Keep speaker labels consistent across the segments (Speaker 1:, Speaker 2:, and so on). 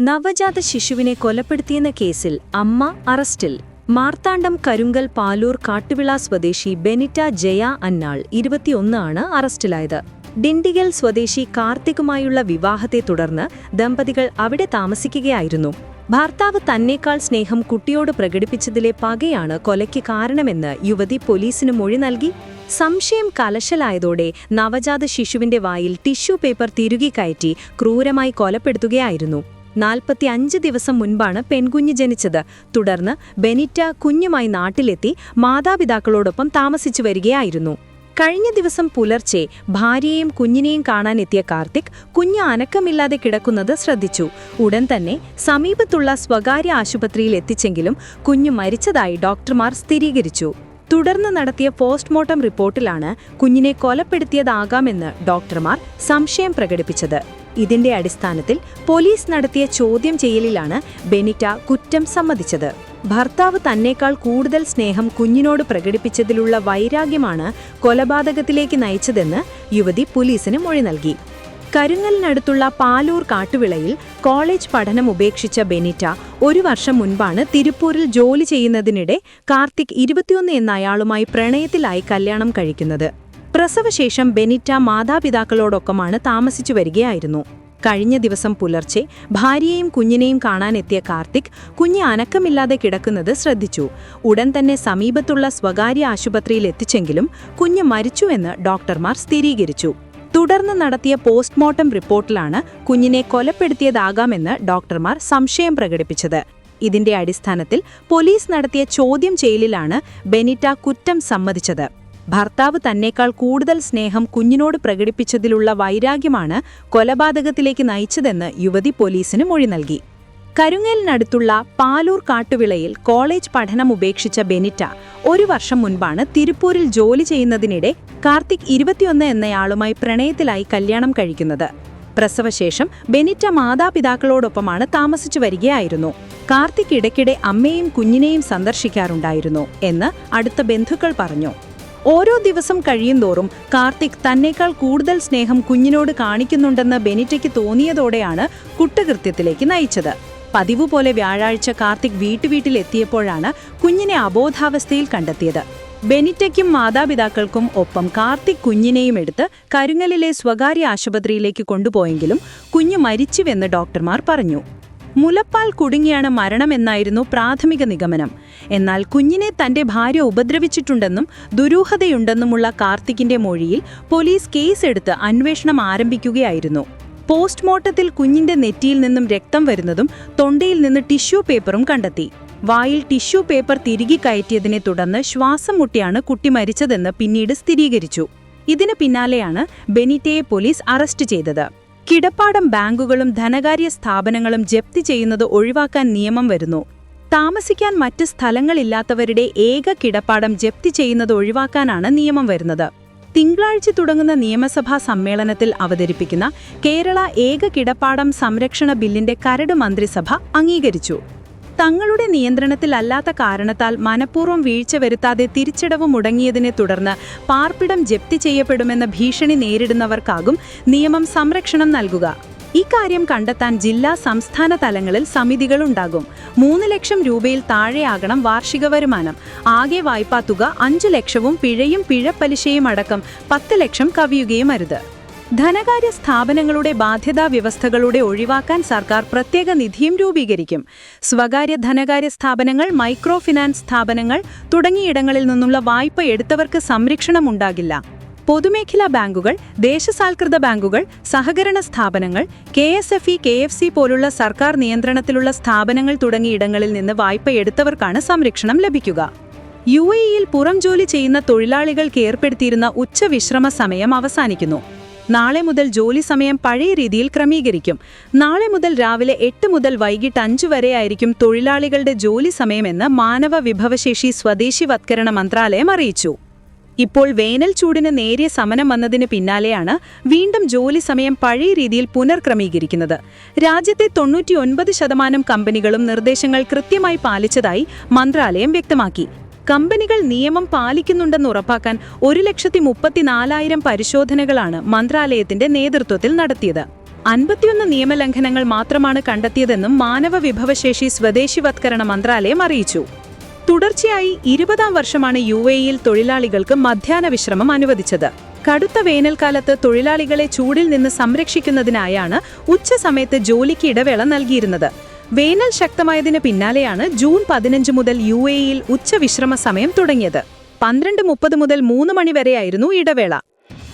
Speaker 1: നവജാത ശിശുവിനെ കൊലപ്പെടുത്തിയെന്ന കേസിൽ അമ്മ അറസ്റ്റിൽ. മാർത്താണ്ഡം കരുങ്കൽ പാലൂർ കാട്ടുവിള സ്വദേശി ബെനിറ്റ ജയ അന്നാൾ ഇരുപത്തിയൊന്ന് ആണ് അറസ്റ്റിലായത്. ഡിണ്ടിഗൽ സ്വദേശി കാർത്തികുമായുള്ള വിവാഹത്തെ തുടർന്ന് ദമ്പതികൾ അവിടെ താമസിക്കുകയായിരുന്നു. ഭർത്താവ് തന്നേക്കാൾ സ്നേഹം കുട്ടിയോട് പ്രകടിപ്പിച്ചതിലെ പകയാണ് കൊലയ്ക്ക് കാരണമെന്ന് യുവതി പോലീസിന് മൊഴി നൽകി. സംശയം കലശലായതോടെ നവജാത ശിശുവിന്റെ വായിൽ ടിഷ്യൂ പേപ്പർ തിരുകി കയറ്റി ക്രൂരമായി കൊലപ്പെടുത്തുകയായിരുന്നു. നാൽപ്പത്തി അഞ്ച് ദിവസം മുൻപാണ് പെൺകുഞ്ഞ് ജനിച്ചത്. തുടർന്ന് ബെനിറ്റ കുഞ്ഞുമായി നാട്ടിലെത്തി മാതാപിതാക്കളോടൊപ്പം താമസിച്ചു വരികയായിരുന്നു. കഴിഞ്ഞ ദിവസം പുലർച്ചെ ഭാര്യയെയും കുഞ്ഞിനെയും കാണാനെത്തിയ കാർത്തിക് കുഞ്ഞ് അനക്കമില്ലാതെ കിടക്കുന്നത് ശ്രദ്ധിച്ചു. ഉടൻ തന്നെ സമീപത്തുള്ള സ്വകാര്യ ആശുപത്രിയിൽ എത്തിച്ചെങ്കിലും കുഞ്ഞ് മരിച്ചതായി ഡോക്ടർമാർ സ്ഥിരീകരിച്ചു. തുടർന്ന് നടത്തിയ പോസ്റ്റ്മോർട്ടം റിപ്പോർട്ടിലാണ് കുഞ്ഞിനെ കൊലപ്പെടുത്തിയതാകാമെന്ന് ഡോക്ടർമാർ സംശയം പ്രകടിപ്പിച്ചത്. ഇതിന്റെ അടിസ്ഥാനത്തിൽ പോലീസ് നടത്തിയ ചോദ്യം ചെയ്യലിലാണ് ബെനിറ്റ കുറ്റം സമ്മതിച്ചത്. ഭർത്താവ് തന്നേക്കാൾ കൂടുതൽ സ്നേഹം കുഞ്ഞിനോട് പ്രകടിപ്പിച്ചതിലുള്ള വൈരാഗ്യമാണ് കൊലപാതകത്തിലേക്ക് നയിച്ചതെന്ന് യുവതി പോലീസിന് മൊഴി നൽകി. കരുങ്ങലിനടുത്തുള്ള പാലൂർ കാട്ടുവിളയിൽ കോളേജ് പഠനം ഉപേക്ഷിച്ച ബെനിറ്റ ഒരു വർഷം മുൻപാണ് തിരുപ്പൂരിൽ ജോലി ചെയ്യുന്നതിനിടെ കാർത്തിക് ഇരുപത്തിയൊന്ന് എന്നയാളുമായി പ്രണയത്തിലായി കല്യാണം കഴിക്കുന്നത്. പ്രസവശേഷം ബെനിറ്റ മാതാപിതാക്കളോടൊപ്പമാണ് താമസിച്ചു വരികയായിരുന്നു. കഴിഞ്ഞ ദിവസം പുലർച്ചെ ഭാര്യയെയും കുഞ്ഞിനെയും കാണാനെത്തിയ കാർത്തിക് കുഞ്ഞ് അനക്കമില്ലാതെ കിടക്കുന്നത് ശ്രദ്ധിച്ചു. ഉടൻ തന്നെ സമീപത്തുള്ള സ്വകാര്യ ആശുപത്രിയിൽ എത്തിച്ചെങ്കിലും കുഞ്ഞ് മരിച്ചുവെന്ന് ഡോക്ടർമാർ സ്ഥിരീകരിച്ചു. തുടർന്ന് നടത്തിയ പോസ്റ്റ്മോർട്ടം റിപ്പോർട്ടിലാണ് കുഞ്ഞിനെ കൊലപ്പെടുത്തിയതാകാമെന്ന് ഡോക്ടർമാർ സംശയം പ്രകടിപ്പിച്ചത്. ഇതിന്റെ അടിസ്ഥാനത്തിൽ പോലീസ് നടത്തിയ ചോദ്യം ചെയ്യലിലാണ് ബെനിറ്റ കുറ്റം സമ്മതിച്ചത്. ഭർത്താവ് തന്നേക്കാൾ കൂടുതൽ സ്നേഹം കുഞ്ഞിനോട് പ്രകടിപ്പിച്ചതിലുള്ള വൈരാഗ്യമാണ് കൊലപാതകത്തിലേക്ക് നയിച്ചതെന്ന് യുവതി പോലീസിന് മൊഴി നൽകി. കരുങ്ങലിനടുത്തുള്ള പാലൂർ കാട്ടുവിളയിൽ കോളേജ് പഠനം ഉപേക്ഷിച്ച ബെനിറ്റ ഒരു വർഷം മുൻപാണ് തിരുപ്പൂരിൽ ജോലി ചെയ്യുന്നതിനിടെ കാർത്തിക് ഇരുപത്തിയൊന്ന് എന്നയാളുമായി പ്രണയത്തിലായി കല്യാണം കഴിക്കുന്നത്. പ്രസവശേഷം ബെനിറ്റ മാതാപിതാക്കളോടൊപ്പമാണ് താമസിച്ചു വരികയായിരുന്നു. കാർത്തിക് ഇടയ്ക്കിടെ അമ്മയും കുഞ്ഞിനെയും സന്ദർശിക്കാറുണ്ടായിരുന്നു എന്ന് അടുത്ത ബന്ധുക്കൾ പറഞ്ഞു. ഓരോ ദിവസം കഴിയുന്തോറും കാർത്തിക് തന്നേക്കാൾ കൂടുതൽ സ്നേഹം കുഞ്ഞിനോട് കാണിക്കുന്നുണ്ടെന്ന് ബെനിറ്റയ്ക്ക് തോന്നിയതോടെയാണ് കുറ്റകൃത്യത്തിലേക്ക് നയിച്ചത്. പതിവ് പോലെ വ്യാഴാഴ്ച കാർത്തിക് വീട്ടുവീട്ടിലെത്തിയപ്പോഴാണ് കുഞ്ഞിനെ അബോധാവസ്ഥയിൽ കണ്ടെത്തിയത്. ബെനിറ്റയ്ക്കും മാതാപിതാക്കൾക്കും ഒപ്പം കാർത്തിക് കുഞ്ഞിനെയും എടുത്ത് കരുങ്ങലിലെ സ്വകാര്യ ആശുപത്രിയിലേക്ക് കൊണ്ടുപോയെങ്കിലും കുഞ്ഞ് മരിച്ചുവെന്ന് ഡോക്ടർമാർ പറഞ്ഞു. മുലപ്പാൽ കുടുങ്ങിയാണ് മരണമെന്നായിരുന്നു പ്രാഥമിക നിഗമനം. എന്നാൽ കുഞ്ഞിനെ തന്റെ ഭാര്യ ഉപദ്രവിച്ചിട്ടുണ്ടെന്നും ദുരൂഹതയുണ്ടെന്നുമുള്ള കാർത്തിക്കിന്റെ മൊഴിയിൽ പോലീസ് കേസെടുത്ത് അന്വേഷണം ആരംഭിക്കുകയായിരുന്നു. പോസ്റ്റ്മോർട്ടത്തിൽ കുഞ്ഞിന്റെ നെറ്റിയിൽ നിന്നും രക്തം വരുന്നതും തൊണ്ടയിൽ നിന്ന് ടിഷ്യൂ പേപ്പറും കണ്ടെത്തി. വായിൽ ടിഷ്യൂ പേപ്പർ തിരികെ കയറ്റിയതിനെ തുടർന്ന് ശ്വാസം മുട്ടിയാണ് കുട്ടി മരിച്ചതെന്ന് പിന്നീട് സ്ഥിരീകരിച്ചു. ഇതിന് പിന്നാലെയാണ് ബെനിറ്റയെ പോലീസ് അറസ്റ്റ് ചെയ്തത്. കിടപ്പാടം ബാങ്കുകളും ധനകാര്യ സ്ഥാപനങ്ങളും ജപ്തി ചെയ്യുന്നത് ഒഴിവാക്കാൻ നിയമം വരുന്നു. താമസിക്കാൻ മറ്റ് സ്ഥലങ്ങളില്ലാത്തവരുടെ ഏക കിടപ്പാടം ജപ്തി ചെയ്യുന്നത് ഒഴിവാക്കാനാണ് നിയമം വരുന്നത്. തിങ്കളാഴ്ച തുടങ്ങുന്ന നിയമസഭാ സമ്മേളനത്തിൽ അവതരിപ്പിക്കുന്ന കേരള ഏക കിടപ്പാടം സംരക്ഷണ ബില്ലിന്റെ കരട് മന്ത്രിസഭ അംഗീകരിച്ചു. തങ്ങളുടെ നിയന്ത്രണത്തിലല്ലാത്ത കാരണത്താൽ മനഃപൂർവം വീഴ്ച വരുത്താതെ തിരിച്ചടവ് മുടങ്ങിയതിനെ തുടർന്ന് പാർപ്പിടം ജപ്തി ചെയ്യപ്പെടുമെന്ന ഭീഷണി നേരിടുന്നവർക്കാകും നിയമം സംരക്ഷണം നൽകുക. ഇക്കാര്യം കണ്ടെത്താൻ ജില്ലാ സംസ്ഥാന തലങ്ങളിൽ സമിതികളുണ്ടാകും. മൂന്ന് ലക്ഷം രൂപയിൽ താഴെയാകണം വാർഷിക വരുമാനം. ആകെ വായ്പാ തുക അഞ്ചു ലക്ഷവും പിഴയും പിഴപ്പലിശയും അടക്കം പത്ത് ലക്ഷം കവിയുകയും അരുത്. ധനകാര്യ സ്ഥാപനങ്ങളുടെ ബാധ്യതാ വ്യവസ്ഥകളുടെ ഒഴിവാക്കാൻ സർക്കാർ പ്രത്യേക നിധിയും രൂപീകരിക്കും. സ്വകാര്യ ധനകാര്യ സ്ഥാപനങ്ങൾ മൈക്രോ ഫിനാൻസ് സ്ഥാപനങ്ങൾ തുടങ്ങിയിടങ്ങളിൽ നിന്നുള്ള വായ്പ എടുത്തവർക്ക് സംരക്ഷണം ഉണ്ടാകില്ല പൊതുമേഖലാ ബാങ്കുകൾ ദേശസാൽകൃത ബാങ്കുകൾ സഹകരണ സ്ഥാപനങ്ങൾ K S F E K F C പോലുള്ള സർക്കാർ നിയന്ത്രണത്തിലുള്ള സ്ഥാപനങ്ങൾ തുടങ്ങിയിടങ്ങളിൽ നിന്ന് വായ്പ എടുത്തവർക്കാണ് സംരക്ഷണം ലഭിക്കുക. യു എയിൽ പുറം ജോലി ചെയ്യുന്ന തൊഴിലാളികൾക്ക് ഏർപ്പെടുത്തിയിരുന്ന ഉച്ചവിശ്രമ സമയം അവസാനിക്കുന്നു. നാളെ മുതൽ ജോലി സമയം പഴയ രീതിയിൽ ക്രമീകരിക്കും. നാളെ മുതൽ രാവിലെ എട്ട് മുതൽ വൈകിട്ട് അഞ്ചു വരെയായിരിക്കും തൊഴിലാളികളുടെ ജോലി സമയമെന്ന് മാനവ വിഭവശേഷി സ്വദേശിവത്കരണ മന്ത്രാലയം അറിയിച്ചു. ഇപ്പോൾ വേനൽ ചൂടിന് നേരിയ സമനം വന്നതിന് പിന്നാലെയാണ് വീണ്ടും ജോലി സമയം പഴയ രീതിയിൽ പുനർക്രമീകരിക്കുന്നത്. രാജ്യത്തെ തൊണ്ണൂറ്റിയൊൻപത് ശതമാനം കമ്പനികളും നിർദ്ദേശങ്ങൾ കൃത്യമായി പാലിച്ചതായി മന്ത്രാലയം വ്യക്തമാക്കി. കമ്പനികൾ നിയമം പാലിക്കുന്നുണ്ടെന്ന് ഉറപ്പാക്കാൻ ഒരു ലക്ഷത്തി മുപ്പത്തിനാലായിരം പരിശോധനകളാണ് മന്ത്രാലയത്തിന്റെ നേതൃത്വത്തിൽ നടത്തിയത്. അൻപത്തിയൊന്ന് നിയമലംഘനങ്ങൾ മാത്രമാണ് കണ്ടെത്തിയതെന്നും മാനവ വിഭവശേഷി സ്വദേശിവത്കരണ മന്ത്രാലയം അറിയിച്ചു. തുടർച്ചയായി ഇരുപതാം വർഷമാണ് യു എയിൽ തൊഴിലാളികൾക്ക് മധ്യാഹ്ന വിശ്രമം അനുവദിച്ചത്. കടുത്ത വേനൽക്കാലത്ത് തൊഴിലാളികളെ ചൂടിൽ നിന്ന് സംരക്ഷിക്കുന്നതിനായാണ് ഉച്ചസമയത്ത് ജോലിക്ക് ഇടവേള നൽകിയിരുന്നത്. വേനൽ ശക്തമായതിന് പിന്നാലെയാണ് ജൂൺ പതിനഞ്ച് മുതൽ യു എയിൽ ഉച്ചവിശ്രമ സമയം തുടങ്ങിയത്. പന്ത്രണ്ട് മുപ്പത് മുതൽ മൂന്ന് മണിവരെയായിരുന്നു ഇടവേള.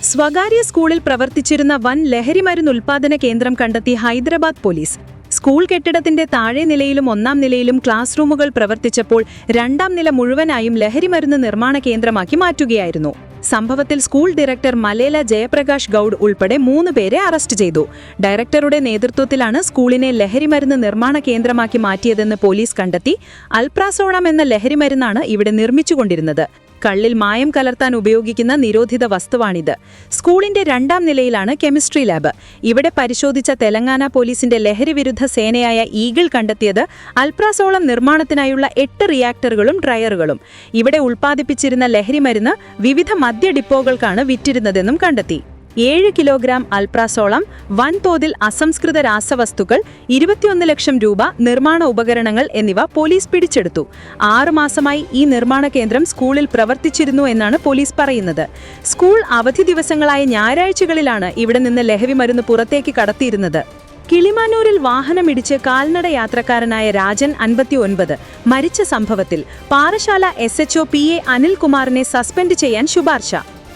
Speaker 1: സ്വകാര്യ സ്കൂളിൽ പ്രവർത്തിച്ചിരുന്ന വൻ ലഹരിമരുന്ന് ഉൽപാദന കേന്ദ്രം കണ്ടെത്തി ഹൈദരാബാദ് പോലീസ്. സ്കൂൾ കെട്ടിടത്തിന്റെ താഴെ നിലയിലും ഒന്നാം നിലയിലും ക്ലാസ് റൂമുകൾ പ്രവർത്തിച്ചപ്പോൾ രണ്ടാം നില മുഴുവനായും ലഹരിമരുന്ന് നിർമ്മാണ കേന്ദ്രമാക്കി മാറ്റുകയായിരുന്നു. സംഭവത്തിൽ സ്കൂൾ ഡയറക്ടർ മലേല ജയപ്രകാശ് ഗൌഡ് ഉൾപ്പെടെ മൂന്ന് പേരെ അറസ്റ്റ് ചെയ്തു. ഡയറക്ടറുടെ നേതൃത്വത്തിലാണ് സ്കൂളിനെ ലഹരിമരുന്ന് നിർമ്മാണ കേന്ദ്രമാക്കി മാറ്റിയതെന്ന് പോലീസ് കണ്ടെത്തി. അൽപ്രാസോണം എന്ന ലഹരിമരുന്നാണ് ഇവിടെ നിർമ്മിച്ചുകൊണ്ടിരുന്നത്. കള്ളിൽ മായം കലർത്താൻ ഉപയോഗിക്കുന്ന നിരോധിത വസ്തുവാണിത്. സ്കൂളിന്റെ രണ്ടാം നിലയിലാണ് കെമിസ്ട്രി ലാബ്. ഇവിടെ പരിശോധിച്ച തെലങ്കാന പോലീസിന്റെ ലഹരിവിരുദ്ധ സേനയായ ഈഗിൾ കണ്ടെത്തിയത് അൽപ്രാസോളം നിർമ്മാണത്തിനായുള്ള എട്ട് റിയാക്ടറുകളും ഡ്രയറുകളും. ഇവിടെ ഉൽപ്പാദിപ്പിച്ചിരുന്ന ലഹരി മരുന്ന് വിവിധ മദ്യ ഡിപ്പോകൾക്കാണ് വിറ്റിരുന്നതെന്നും കണ്ടെത്തി. ഏഴ് കിലോഗ്രാം അൽപ്രാസോളം വൻതോതിൽ അസംസ്കൃത രാസവസ്തുക്കൾ ഇരുപത്തിയൊന്ന് ലക്ഷം രൂപ നിർമ്മാണ ഉപകരണങ്ങൾ എന്നിവ പോലീസ് പിടിച്ചെടുത്തു. ആറുമാസമായി ഈ നിർമ്മാണ കേന്ദ്രം സ്കൂളിൽ പ്രവർത്തിച്ചിരുന്നു എന്നാണ് പോലീസ് പറയുന്നത്. സ്കൂൾ അവധി ദിവസങ്ങളായ ഞായറാഴ്ചകളിലാണ് ഇവിടെ നിന്ന് ലഹരി മരുന്ന് പുറത്തേക്ക് കടത്തിയിരുന്നത്. കിളിമാനൂരിൽ വാഹനമിടിച്ച് കാൽനട യാത്രക്കാരനായ രാജൻ അൻപത്തിയൊൻപത് മരിച്ച സംഭവത്തിൽ Parassala S H O P A അനിൽകുമാറിനെ suspend ചെയ്യാൻ ശുപാർശ.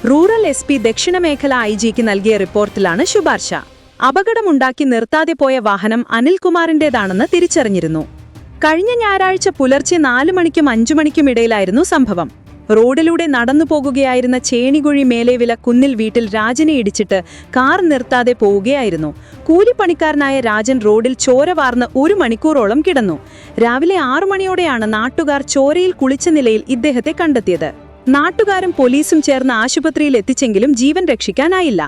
Speaker 1: റൂറൽ എസ് പി ദക്ഷിണമേഖല ഐ ജിക്ക് നൽകിയ റിപ്പോർട്ടിലാണ് ശുപാർശ. അപകടമുണ്ടാക്കി നിർത്താതെ പോയ വാഹനം അനിൽകുമാറിന്റേതാണെന്ന് തിരിച്ചറിഞ്ഞിരുന്നു. കഴിഞ്ഞ ഞായറാഴ്ച പുലർച്ചെ നാലു മണിക്കും അഞ്ചു മണിക്കും ഇടയിലായിരുന്നു സംഭവം. റോഡിലൂടെ നടന്നു പോകുകയായിരുന്ന ചേണികുഴി മേലേവില കുന്നിൽ വീട്ടിൽ രാജനെ ഇടിച്ചിട്ട് കാർ നിർത്താതെ പോവുകയായിരുന്നു. കൂലിപ്പണിക്കാരനായ രാജൻ റോഡിൽ ചോര വാർന്ന് ഒരു മണിക്കൂറോളം കിടന്നു. രാവിലെ ആറു മണിയോടെയാണ് നാട്ടുകാർ ചോരയിൽ കുളിച്ച നിലയിൽ ഇദ്ദേഹത്തെ കണ്ടെത്തിയത്. നാട്ടുകാരും പോലീസും ചേർന്ന് ആശുപത്രിയിൽ എത്തിച്ചെങ്കിലും ജീവൻ രക്ഷിക്കാനായില്ല.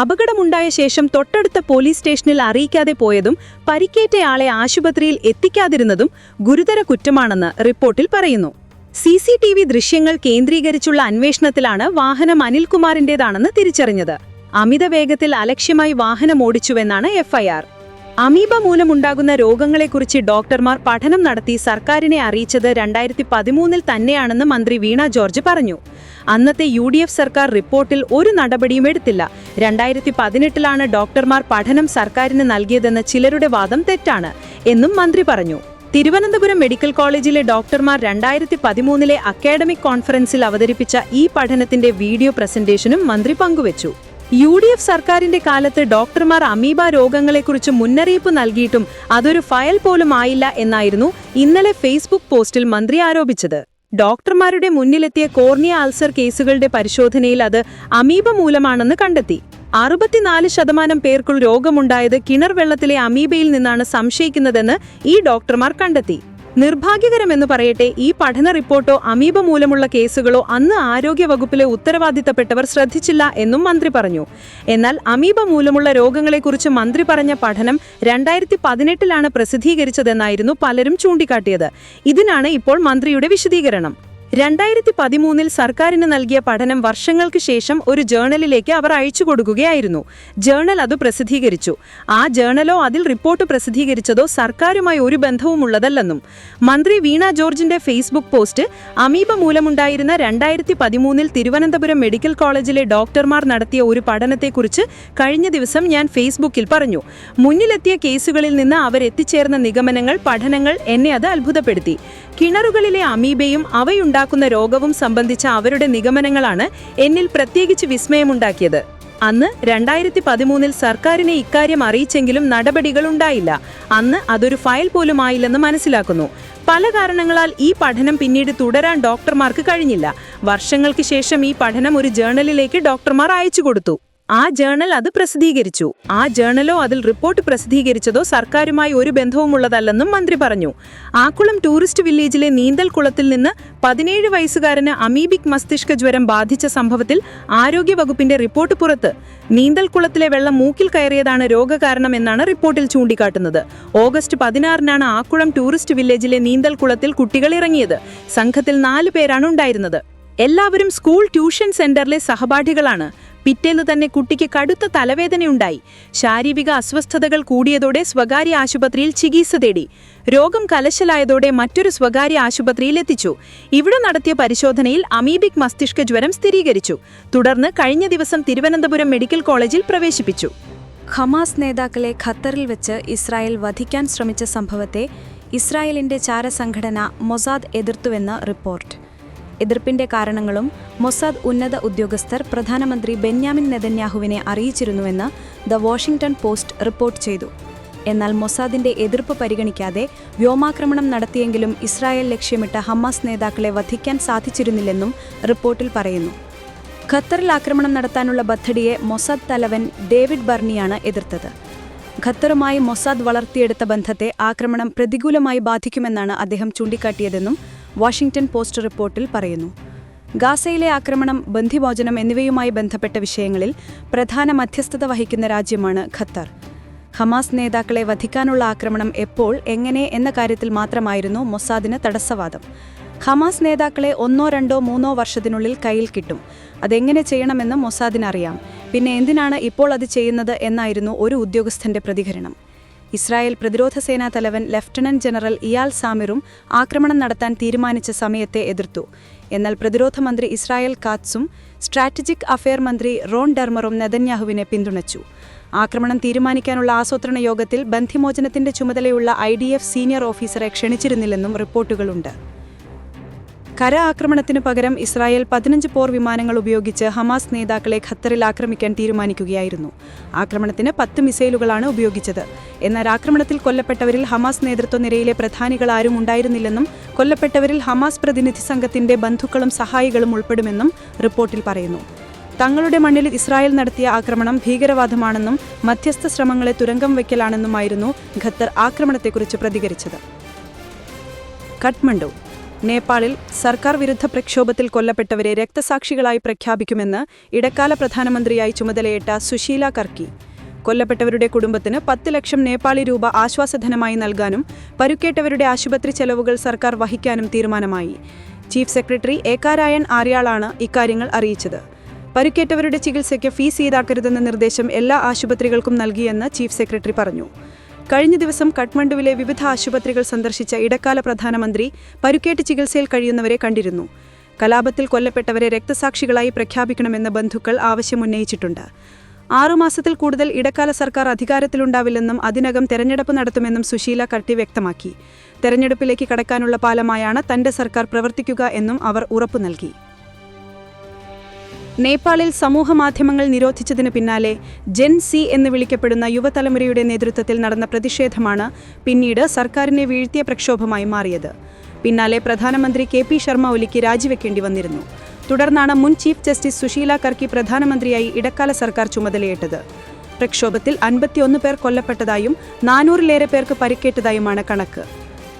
Speaker 1: അപകടമുണ്ടായ ശേഷം തൊട്ടടുത്ത പോലീസ് സ്റ്റേഷനിൽ അറിയിക്കാതെ പോയതും പരിക്കേറ്റയാളെ ആശുപത്രിയിൽ എത്തിക്കാതിരുന്നതും ഗുരുതര കുറ്റമാണെന്ന് റിപ്പോർട്ടിൽ പറയുന്നു. സി സി ടി വി ദൃശ്യങ്ങൾ കേന്ദ്രീകരിച്ചുള്ള അന്വേഷണത്തിലാണ് വാഹനം അനിൽകുമാറിന്റേതാണെന്ന് തിരിച്ചറിഞ്ഞത്. അമിത വേഗത്തിൽ അലക്ഷ്യമായി വാഹനം ഓടിച്ചുവെന്നാണ് എഫ്ഐആർ അമീബ മൂലമുണ്ടാകുന്ന രോഗങ്ങളെക്കുറിച്ച് ഡോക്ടർമാർ പഠനം നടത്തി സർക്കാരിനെ അറിയിച്ചത് രണ്ടായിരത്തി പതിമൂന്നിൽ തന്നെയാണെന്ന് മന്ത്രി വീണ ജോർജ് പറഞ്ഞു. അന്നത്തെ യു ഡി എഫ് സർക്കാർ റിപ്പോർട്ടിൽ ഒരു നടപടിയും എടുത്തില്ല. രണ്ടായിരത്തി പതിനെട്ടിലാണ് ഡോക്ടർമാർ പഠനം സർക്കാരിന് നൽകിയതെന്ന ചിലരുടെ വാദം തെറ്റാണ് എന്നും മന്ത്രി പറഞ്ഞു. തിരുവനന്തപുരം മെഡിക്കൽ കോളേജിലെ ഡോക്ടർമാർ രണ്ടായിരത്തി പതിമൂന്നിലെ അക്കാഡമിക് കോൺഫറൻസിൽ അവതരിപ്പിച്ച ഈ പഠനത്തിന്റെ വീഡിയോ പ്രസന്റേഷനും മന്ത്രി പങ്കുവച്ചു. യു ഡി എഫ് സർക്കാരിന്റെ കാലത്ത് ഡോക്ടർമാർ അമീബ രോഗങ്ങളെക്കുറിച്ച് മുന്നറിയിപ്പ് നൽകിയിട്ടും അതൊരു ഫയൽ പോലും ആയില്ല എന്നായിരുന്നു ഇന്നലെ ഫേസ്ബുക്ക് പോസ്റ്റിൽ മന്ത്രി ആരോപിച്ചത്. ഡോക്ടർമാരുടെ മുന്നിലെത്തിയ കോർണിയ അൾസർ കേസുകളുടെ പരിശോധനയിൽ അത് അമീബ മൂലമാണെന്ന് കണ്ടെത്തി. അറുപത്തിനാല് ശതമാനം പേർക്കുള്ള രോഗമുണ്ടായത് കിണർ വെള്ളത്തിലെ അമീബയിൽ നിന്നാണ് സംശയിക്കുന്നതെന്ന് ഈ ഡോക്ടർമാർ കണ്ടെത്തി. നിർഭാഗ്യകരമെന്ന് പറയട്ടെ ഈ പഠന റിപ്പോർട്ടോ അമീബ മൂലമുള്ള കേസുകളോ അന്ന് ആരോഗ്യവകുപ്പിലെ ഉത്തരവാദിത്തപ്പെട്ടവർ ശ്രദ്ധിച്ചില്ല എന്നും മന്ത്രി പറഞ്ഞു. എന്നാൽ അമീബ മൂലമുള്ള രോഗങ്ങളെക്കുറിച്ച് മന്ത്രി പറഞ്ഞ പഠനം രണ്ടായിരത്തി പതിനെട്ടിലാണ് പ്രസിദ്ധീകരിച്ചതെന്നായിരുന്നു പലരും ചൂണ്ടിക്കാട്ടിയത്. ഇതിനാണ് ഇപ്പോൾ മന്ത്രിയുടെ വിശദീകരണം. രണ്ടായിരത്തി പതിമൂന്നിൽ സർക്കാരിന് നൽകിയ പഠനം വർഷങ്ങൾക്ക് ശേഷം ഒരു ജേണലിലേക്ക് അവർ അയച്ചു കൊടുക്കുകയായിരുന്നു. ജേണൽ അത് പ്രസിദ്ധീകരിച്ചു. ആ ജേണലോ അതിൽ റിപ്പോർട്ട് പ്രസിദ്ധീകരിച്ചതോ സർക്കാരുമായി ഒരു ബന്ധവുമുള്ളതല്ലെന്നും. മന്ത്രി വീണ ജോർജിന്റെ ഫേസ്ബുക്ക് പോസ്റ്റ് അമീബ മൂലമുണ്ടായിരുന്ന രണ്ടായിരത്തി പതിമൂന്നിൽ തിരുവനന്തപുരം മെഡിക്കൽ കോളേജിലെ ഡോക്ടർമാർ നടത്തിയ ഒരു പഠനത്തെക്കുറിച്ച് കഴിഞ്ഞ ദിവസം ഞാൻ ഫേസ്ബുക്കിൽ പറഞ്ഞു. മുന്നിലെത്തിയ കേസുകളിൽ നിന്ന് അവരെത്തിച്ചേർന്ന നിഗമനങ്ങൾ പഠനങ്ങൾ എന്നെ അത് അത്ഭുതപ്പെടുത്തി. കിണറുകളിലെ അമീബയും അവയുണ്ടാക്കുന്ന രോഗവും സംബന്ധിച്ച അവരുടെ നിഗമനങ്ങളാണ് എന്നിൽ പ്രത്യേകിച്ച് വിസ്മയമുണ്ടാക്കിയത്. അന്ന് രണ്ടായിരത്തി പതിമൂന്നിൽ സർക്കാരിനെ ഇക്കാര്യം അറിയിച്ചെങ്കിലും നടപടികൾ ഉണ്ടായില്ല. അന്ന് അതൊരു ഫയൽ പോലും ആയില്ലെന്ന് മനസ്സിലാക്കുന്നു. പല കാരണങ്ങളാൽ ഈ പഠനം പിന്നീട് തുടരാൻ ഡോക്ടർമാർക്ക് കഴിഞ്ഞില്ല. വർഷങ്ങൾക്ക് ശേഷം ഈ പഠനം ഒരു ജേണലിലേക്ക് ഡോക്ടർമാർ അയച്ചു കൊടുത്തു. ആ ജേണൽ അത് പ്രസിദ്ധീകരിച്ചു. ആ ജേണലോ അതിൽ റിപ്പോർട്ട് പ്രസിദ്ധീകരിച്ചതോ സർക്കാരുമായി ഒരു ബന്ധവുമുള്ളതല്ലെന്നും മന്ത്രി പറഞ്ഞു. ആക്കുളം ടൂറിസ്റ്റ് വില്ലേജിലെ നീന്തൽ കുളത്തിൽ നിന്ന് പതിനേഴ് വയസ്സുകാരന് അമീബിക് മസ്തിഷ്ക ജ്വരം ബാധിച്ച സംഭവത്തിൽ ആരോഗ്യവകുപ്പിന്റെ റിപ്പോർട്ട് പുറത്ത്. നീന്തൽ കുളത്തിലെ വെള്ളം മൂക്കിൽ കയറിയതാണ് രോഗകാരണം എന്നാണ് റിപ്പോർട്ടിൽ ചൂണ്ടിക്കാട്ടുന്നത്. ഓഗസ്റ്റ് പതിനാറിനാണ് ആക്കുളം ടൂറിസ്റ്റ് വില്ലേജിലെ നീന്തൽ കുളത്തിൽ കുട്ടികൾ ഇറങ്ങിയത്. സംഘത്തിൽ നാല് പേരാണ് ഉണ്ടായിരുന്നത്. എല്ലാവരും സ്കൂൾ ട്യൂഷൻ സെന്ററിലെ സഹപാഠികളാണ്. പിറ്റേന്ന് തന്നെ കുട്ടിക്ക് കടുത്ത തലവേദനയുണ്ടായി. ശാരീരിക അസ്വസ്ഥതകൾ കൂടിയതോടെ സ്വകാര്യ ആശുപത്രിയിൽ ചികിത്സ തേടി. രോഗം കലശലായതോടെ മറ്റൊരു സ്വകാര്യ ആശുപത്രിയിൽ എത്തിച്ചു. ഇവിടെ നടത്തിയ പരിശോധനയിൽ അമീബിക് മസ്തിഷ്ക ജ്വരം സ്ഥിരീകരിച്ചു. തുടർന്ന് കഴിഞ്ഞ ദിവസം തിരുവനന്തപുരം മെഡിക്കൽ കോളേജിൽ പ്രവേശിപ്പിച്ചു.
Speaker 2: ഹമാസ് നേതാക്കളെ ഖത്തറിൽ വെച്ച് ഇസ്രായേൽ വധിക്കാൻ ശ്രമിച്ച സംഭവത്തെ ഇസ്രായേലിന്റെ ചാരസംഘടന മൊസാദ് എതിർത്തുവെന്ന് റിപ്പോർട്ട്. എതിർപ്പിന്റെ കാരണങ്ങളും മൊസാദ് ഉന്നത ഉദ്യോഗസ്ഥർ പ്രധാനമന്ത്രി ബെന്യാമിൻ നെതന്യാഹുവിനെ അറിയിച്ചിരുന്നുവെന്ന് ദ വാഷിംഗ്ടൺ പോസ്റ്റ് റിപ്പോർട്ട് ചെയ്തു. എന്നാൽ മൊസാദിന്റെ എതിർപ്പ് പരിഗണിക്കാതെ വ്യോമാക്രമണം നടത്തിയെങ്കിലും ഇസ്രായേൽ ലക്ഷ്യമിട്ട ഹമാസ് നേതാക്കളെ വധിക്കാൻ സാധിച്ചിരുന്നില്ലെന്നും റിപ്പോർട്ടിൽ പറയുന്നു. ഖത്തറിൽ ആക്രമണം നടത്താനുള്ള പദ്ധതിയെ മൊസാദ് തലവൻ ഡേവിഡ് ബർണിയാണ് എതിർത്തത്. ഖത്തറുമായി മൊസാദ് വളർത്തിയെടുത്ത ബന്ധത്തെ ആക്രമണം പ്രതികൂലമായി ബാധിക്കുമെന്നാണ് അദ്ദേഹം ചൂണ്ടിക്കാട്ടിയതെന്നും വാഷിംഗ്ടൺ പോസ്റ്റ് റിപ്പോർട്ടിൽ പറയുന്നു. ഗാസയിലെ ആക്രമണം ബന്ധിമോചനം എന്നിവയുമായി ബന്ധപ്പെട്ട വിഷയങ്ങളിൽ പ്രധാന മധ്യസ്ഥത വഹിക്കുന്ന രാജ്യമാണ് ഖത്തർ. ഹമാസ് നേതാക്കളെ വധിക്കാനുള്ള ആക്രമണം എപ്പോൾ എങ്ങനെ എന്ന കാര്യത്തിൽ മാത്രമായിരുന്നു മൊസാദിന് തടസ്സവാദം. ഹമാസ് നേതാക്കളെ ഒന്നോ രണ്ടോ മൂന്നോ വർഷത്തിനുള്ളിൽ കയ്യിൽ കിട്ടും. അതെങ്ങനെ ചെയ്യണമെന്ന് മൊസാദിനറിയാം. പിന്നെ എന്തിനാണ് ഇപ്പോൾ അത് ചെയ്യുന്നത് എന്നായിരുന്നു ഒരു ഉദ്യോഗസ്ഥന്റെ പ്രതികരണം. ഇസ്രായേൽ പ്രതിരോധ സേനാ തലവൻ ലഫ്റ്റനന്റ് ജനറൽ ഇയാൽ സാമിറും ആക്രമണം നടത്താൻ തീരുമാനിച്ച സമയത്തെ എതിർത്തു. എന്നാൽ പ്രതിരോധ മന്ത്രി ഇസ്രായേൽ കാത്സും സ്ട്രാറ്റജിക് അഫയർ മന്ത്രി റോൺ ഡർമറും നെതന്യാഹുവിനെ പിന്തുണച്ചു. ആക്രമണം തീരുമാനിക്കാനുള്ള ആസൂത്രണ യോഗത്തിൽ ബന്ധിമോചനത്തിന്റെ ചുമതലയുള്ള ഐ സീനിയർ ഓഫീസറെ ക്ഷണിച്ചിരുന്നില്ലെന്നും റിപ്പോർട്ടുകളുണ്ട്. കര ആക്രമണത്തിന് പകരം ഇസ്രായേൽ പതിനഞ്ച് പോർ വിമാനങ്ങൾ ഉപയോഗിച്ച് ഹമാസ് നേതാക്കളെ ഖത്തറിൽ ആക്രമിക്കാൻ തീരുമാനിക്കുകയായിരുന്നു. ആക്രമണത്തിന് പത്ത് മിസൈലുകളാണ് ഉപയോഗിച്ചത്. എന്നാൽ ആക്രമണത്തിൽ കൊല്ലപ്പെട്ടവരിൽ ഹമാസ് നേതൃത്വ നിരയിലെ പ്രധാനികൾ ആരും ഉണ്ടായിരുന്നില്ലെന്നും കൊല്ലപ്പെട്ടവരിൽ ഹമാസ് പ്രതിനിധി സംഘത്തിന്റെ ബന്ധുക്കളും സഹായികളും ഉൾപ്പെടുമെന്നും റിപ്പോർട്ടിൽ പറയുന്നു. തങ്ങളുടെ മണ്ണിൽ ഇസ്രായേൽ നടത്തിയ ആക്രമണം ഭീകരവാദമാണെന്നും മധ്യസ്ഥ ശ്രമങ്ങളെ തുരങ്കം വയ്ക്കലാണെന്നുമായിരുന്നു ഖത്തർ ആക്രമണത്തെക്കുറിച്ച് പ്രതികരിച്ചത്. കഠ്മണ്ഡു നേപ്പാളിൽ സർക്കാർ വിരുദ്ധ പ്രക്ഷോഭത്തിൽ കൊല്ലപ്പെട്ടവരെ രക്തസാക്ഷികളായി പ്രഖ്യാപിക്കുമെന്ന് ഇടക്കാല പ്രധാനമന്ത്രിയായി ചുമതലയേറ്റ സുശീല കർക്കി. കൊല്ലപ്പെട്ടവരുടെ കുടുംബത്തിന് പത്ത് ലക്ഷം നേപ്പാളി രൂപ ആശ്വാസധനമായി നൽകാനും പരുക്കേറ്റവരുടെ ആശുപത്രി ചെലവുകൾ സർക്കാർ വഹിക്കാനും തീരുമാനമായി. ചീഫ് സെക്രട്ടറി ഏക്കാരായൺ ആര്യാളാണ് ഇക്കാര്യങ്ങൾ അറിയിച്ചത്. പരുക്കേറ്റവരുടെ ചികിത്സയ്ക്ക് ഫീസ് ഈടാക്കരുതെന്ന നിർദ്ദേശം എല്ലാ ആശുപത്രികൾക്കും നൽകിയെന്ന് ചീഫ് സെക്രട്ടറി പറഞ്ഞു. കഴിഞ്ഞ ദിവസം കഠ്മണ്ഡുവിലെ വിവിധ ആശുപത്രികൾ സന്ദർശിച്ച ഇടക്കാല പ്രധാനമന്ത്രി പരുക്കേറ്റ് ചികിത്സയിൽ കഴിയുന്നവരെ കണ്ടിരുന്നു. കലാപത്തിൽ കൊല്ലപ്പെട്ടവരെ രക്തസാക്ഷികളായി പ്രഖ്യാപിക്കണമെന്ന് ബന്ധുക്കൾ ആവശ്യമുന്നയിച്ചിട്ടുണ്ട്. ആറുമാസത്തിൽ കൂടുതൽ ഇടക്കാല സർക്കാർ അധികാരത്തിലുണ്ടാവില്ലെന്നും അതിനകം തെരഞ്ഞെടുപ്പ് നടത്തുമെന്നും സുശീല കട്ടി വ്യക്തമാക്കി. തെരഞ്ഞെടുപ്പിലേക്ക് കടക്കാനുള്ള പാലമായാണ് തന്റെ സർക്കാർ പ്രവർത്തിക്കുക എന്നും അവർ ഉറപ്പു നൽകി നേപ്പാളിൽ സമൂഹമാധ്യമങ്ങൾ നിരോധിച്ചതിന് പിന്നാലെ ജെൻ സി എന്ന് വിളിക്കപ്പെടുന്ന യുവതലമുറയുടെ നേതൃത്വത്തിൽ നടന്ന പ്രതിഷേധമാണ് പിന്നീട് സർക്കാരിനെ വീഴ്ത്തിയ പ്രക്ഷോഭമായി മാറിയത്. പിന്നാലെ പ്രധാനമന്ത്രി കെ പി ശർമ്മ ഒലിക്ക് രാജിവെക്കേണ്ടി വന്നിരുന്നു. തുടർന്നാണ് മുൻ ചീഫ് ജസ്റ്റിസ് സുശീല കർക്കി പ്രധാനമന്ത്രിയായി ഇടക്കാല സർക്കാർ ചുമതലയേറ്റത്. പ്രക്ഷോഭത്തിൽ അൻപത്തിയൊന്ന് പേർ കൊല്ലപ്പെട്ടതായും നാനൂറിലേറെ പേർക്ക് പരിക്കേറ്റതായുമാണ് കണക്ക്.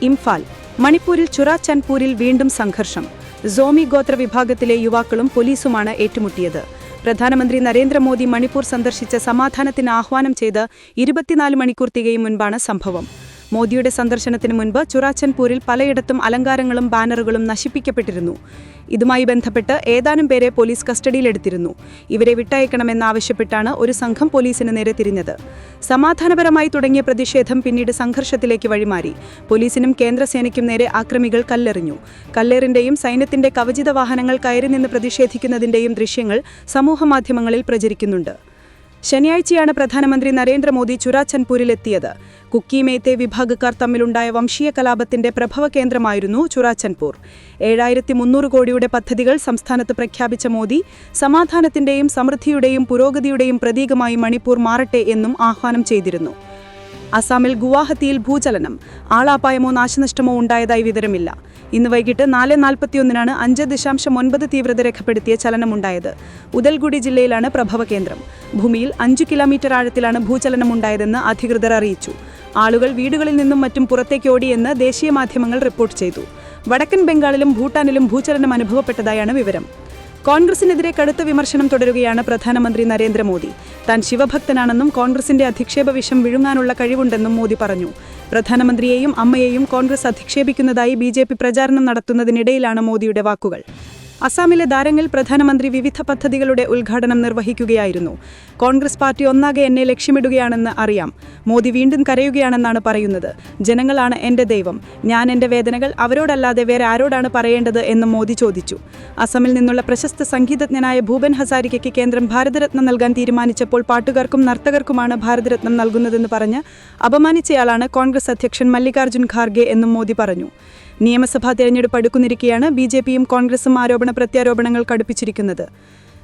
Speaker 2: ഇംഫാൽ മണിപ്പൂരിൽ ചുറാചൻപൂരിൽ വീണ്ടും സംഘർഷം. സോമി ഗോത്ര വിഭാഗത്തിലെ യുവാക്കളും പോലീസുമാണ് ഏറ്റുമുട്ടിയത്. പ്രധാനമന്ത്രി നരേന്ദ്രമോദി മണിപ്പൂർ സന്ദർശിച്ച സമാധാനത്തിന് ആഹ്വാനം ചെയ്ത് ഇരുപത്തിനാല് മണിക്കൂർ തികയും മുൻപാണ് സംഭവം. മോദിയുടെ സന്ദർശനത്തിന് മുൻപ് ചുറാച്ചൻപൂരിൽ പലയിടത്തും അലങ്കാരങ്ങളും ബാനറുകളും നശിപ്പിക്കപ്പെട്ടിരുന്നു. ഇതുമായി ബന്ധപ്പെട്ട് ഏതാനും പേരെ പോലീസ് കസ്റ്റഡിയിലെടുത്തിരുന്നു. ഇവരെ വിട്ടയക്കണമെന്നാവശ്യപ്പെട്ടാണ് ഒരു സംഘം പോലീസിന് നേരെ തിരിഞ്ഞത്. സമാധാനപരമായി തുടങ്ങിയ പ്രതിഷേധം പിന്നീട് സംഘർഷത്തിലേക്ക് വഴിമാറി. പോലീസിനും കേന്ദ്രസേനയ്ക്കും നേരെ ആക്രമികൾ കല്ലെറിഞ്ഞു. കല്ലേറിന്റെയും സൈന്യത്തിന്റെ കവചിത വാഹനങ്ങൾ കയറി നിന്ന് പ്രതിഷേധിക്കുന്നതിന്റെയും ദൃശ്യങ്ങൾ സമൂഹമാധ്യമങ്ങളിൽ പ്രചരിക്കുന്നുണ്ട്. ശനിയാഴ്ചയാണ് പ്രധാനമന്ത്രി നരേന്ദ്രമോദി ചുരാച്ചൻപൂരിലെത്തിയത്. കുക്കി മേത്തെ വിഭാഗക്കാർ തമ്മിലുണ്ടായ വംശീയ കലാപത്തിന്റെ പ്രഭവ കേന്ദ്രമായിരുന്നു ചുരാചൻപൂർ ഏഴായിരത്തി മുന്നൂറ് കോടിയുടെ പദ്ധതികൾ സംസ്ഥാനത്ത് പ്രഖ്യാപിച്ച മോദി സമാധാനത്തിന്റെയും സമൃദ്ധിയുടെയും പുരോഗതിയുടെയും പ്രതീകമായി മണിപ്പൂർ മാറട്ടെ എന്നും ആഹ്വാനം ചെയ്തിരുന്നു. അസാമിൽ ഗുവാഹത്തിയിൽ ഭൂചലനം. ആളാപായമോ നാശനഷ്ടമോ ഉണ്ടായതായി വിവരമില്ല. ഇന്ന് വൈകിട്ട് നാല് നാൽപ്പത്തിയൊന്നിനാണ് അഞ്ച് ദശാംശം ഒൻപത് തീവ്രത രേഖപ്പെടുത്തിയ ചലനമുണ്ടായത്. ഉദൽഗുഡി ജില്ലയിലാണ് പ്രഭവ കേന്ദ്രം. ഭൂമിയിൽ അഞ്ചു കിലോമീറ്റർ ആഴത്തിലാണ് ഭൂചലനമുണ്ടായതെന്ന് അധികൃതർ അറിയിച്ചു. ആളുകൾ വീടുകളിൽ നിന്നും മറ്റും പുറത്തേക്ക് ഓടിയെന്ന് ദേശീയ മാധ്യമങ്ങൾ റിപ്പോർട്ട് ചെയ്തു. വടക്കൻ ബംഗാളിലും ഭൂട്ടാനിലും ഭൂചലനം അനുഭവപ്പെട്ടതായാണ് വിവരം. കോൺഗ്രസിനെതിരെ കടുത്ത വിമർശനം തുടരുകയാണ് പ്രധാനമന്ത്രി നരേന്ദ്രമോദി. താൻ ശിവഭക്തനാണെന്നും കോൺഗ്രസിന്റെ അധിക്ഷേപ വിഷം വിഴുങ്ങാനുള്ള കഴിവുണ്ടെന്നും മോദി പറഞ്ഞു. പ്രധാനമന്ത്രിയെയും അമ്മയെയും കോൺഗ്രസ് അധിക്ഷേപിക്കുന്നതായി ബി പ്രചാരണം നടത്തുന്നതിനിടയിലാണ് മോദിയുടെ വാക്കുകൾ. അസാമിലെ ദാരങ്ങിൽ പ്രധാനമന്ത്രി വിവിധ പദ്ധതികളുടെ ഉദ്ഘാടനം നിർവഹിക്കുകയായിരുന്നു. കോൺഗ്രസ് പാർട്ടി ഒന്നാകെ എന്നെ ലക്ഷ്യമിടുകയാണെന്ന് അറിയാം. മോദി വീണ്ടും കരയുകയാണെന്നാണ് പറയുന്നത്. ജനങ്ങളാണ് എന്റെ ദൈവം. ഞാൻ എന്റെ വേദനകൾ അവരോടല്ലാതെ വേറെ ആരോടാണ് പറയേണ്ടത് എന്നും മോദി ചോദിച്ചു. അസമിൽ നിന്നുള്ള പ്രശസ്ത സംഗീതജ്ഞനായ ഭൂപൻ ഹസാരികയ്ക്ക് കേന്ദ്രം ഭാരതരത്നം നൽകാൻ തീരുമാനിച്ചപ്പോൾ പാട്ടുകാർക്കും നർത്തകർക്കുമാണ് ഭാരതരത്നം നൽകുന്നതെന്ന് പറഞ്ഞ് അപമാനിച്ചയാളാണ് കോൺഗ്രസ് അധ്യക്ഷൻ മല്ലികാർജുൻ ഖാർഗെ എന്നും മോദി പറഞ്ഞു. നിയമസഭാ തെരഞ്ഞെടുപ്പ് അടുക്കുന്നിരിക്കെയാണ് ബി ജെ പിയും കോൺഗ്രസും ആരോപണ പ്രത്യാരോപണങ്ങൾ കടുപ്പിച്ചിരിക്കുന്നത്.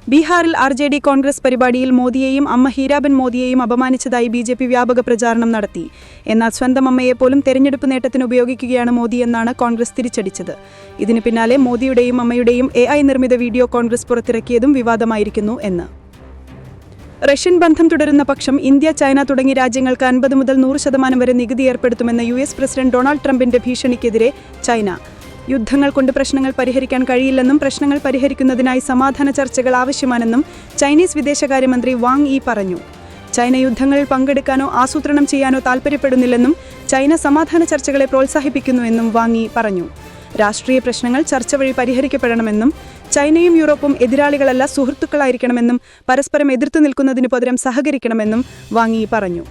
Speaker 2: ബീഹാറിൽ ആർ ജെ ഡി കോൺഗ്രസ് പരിപാടിയിൽ മോദിയെയും അമ്മ ഹീരാബൻ മോദിയെയും അപമാനിച്ചതായി ബി ജെ പി വ്യാപക പ്രചാരണം നടത്തി. എന്നാൽ സ്വന്തം അമ്മയെ പോലും തെരഞ്ഞെടുപ്പ് നേട്ടത്തിന് ഉപയോഗിക്കുകയാണ് മോദി എന്നാണ് കോൺഗ്രസ് തിരിച്ചടിച്ചത്. ഇതിന് പിന്നാലെ മോദിയുടെയും അമ്മയുടെയും എ നിർമ്മിത വീഡിയോ കോൺഗ്രസ് പുറത്തിറക്കിയതും വിവാദമായിരിക്കുന്നു എന്ന്. റഷ്യൻ ബന്ധം തുടരുന്ന പക്ഷം ഇന്ത്യ ചൈന തുടങ്ങിയ രാജ്യങ്ങൾക്ക് അൻപത് മുതൽ നൂറ് ശതമാനം വരെ നികുതി ഏർപ്പെടുത്തുമെന്ന യു എസ് പ്രസിഡന്റ് ഡൊണാൾഡ് ട്രംപിന്റെ ഭീഷണിക്കെതിരെ ചൈന. യുദ്ധങ്ങൾ കൊണ്ട് പ്രശ്നങ്ങൾ പരിഹരിക്കാൻ കഴിയില്ലെന്നും പ്രശ്നങ്ങൾ പരിഹരിക്കുന്നതിനായി സമാധാന ചർച്ചകൾ ആവശ്യമാണെന്നും ചൈനീസ് വിദേശകാര്യമന്ത്രി വാങ് ഇ പറഞ്ഞു. ചൈന യുദ്ധങ്ങളിൽ പങ്കെടുക്കാനോ ആസൂത്രണം ചെയ്യാനോ താൽപ്പര്യപ്പെടുന്നില്ലെന്നും ചൈന സമാധാന ചർച്ചകളെ പ്രോത്സാഹിപ്പിക്കുന്നുവെന്നും ഇ പറഞ്ഞു. രാഷ്ട്രീയ പ്രശ്നങ്ങൾ ചർച്ച വഴി പരിഹരിക്കപ്പെടണമെന്നും ചൈനയും യൂറോപ്പും എതിരാളികളല്ല സുഹൃത്തുക്കളായിരിക്കണമെന്നും പരസ്പരം എതിർത്തു നിൽക്കുന്നതിന് പകരം സഹകരിക്കണമെന്നും വാങ്ങി പറഞ്ഞു.